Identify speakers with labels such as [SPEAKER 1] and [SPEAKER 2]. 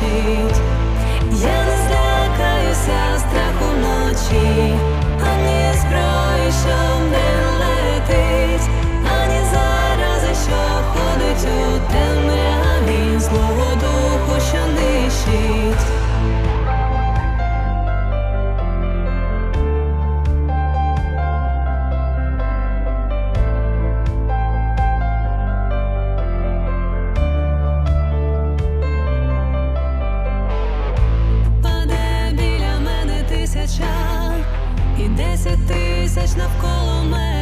[SPEAKER 1] watching тисяч навколо мене,